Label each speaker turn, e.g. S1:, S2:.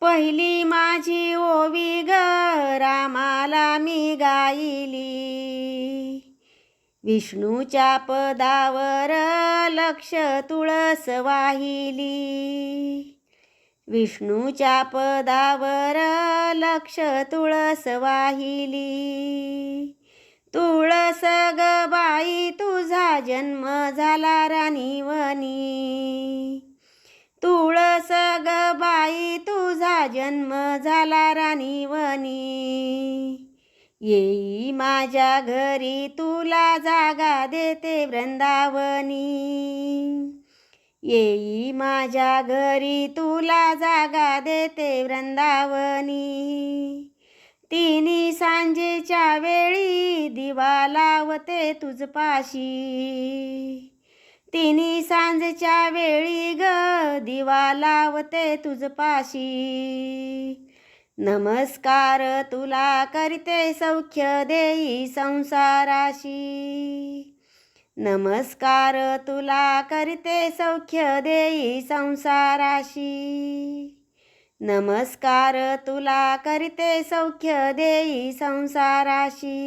S1: पहिली माझी ओवी ग रामाला मी गाईली विष्णूच्या पदावर लक्ष तुळस वाहिली. विष्णूच्या पदावर लक्ष तुळस वाहिली. तुळस ग बाई तुझा जन्म झाला जन्म झाला राणीवनी येई माझ्या घरी तुला जागा देते वृंदावनी. येई माझ्या घरी तुला जागा देते वृंदावनी. तिन्ही सांजेच्या वेळी दिवा लावते तुझपाशी. तिन्ही सांजच्या वेळी ग दिवा लावते तुझ पाशी नमस्कार तुला करते सौख्य देई संसाराशी. नमस्कार तुला करते सौख्य देई संसाराशी. नमस्कार तुला करते सौख्य देई संसाराशी.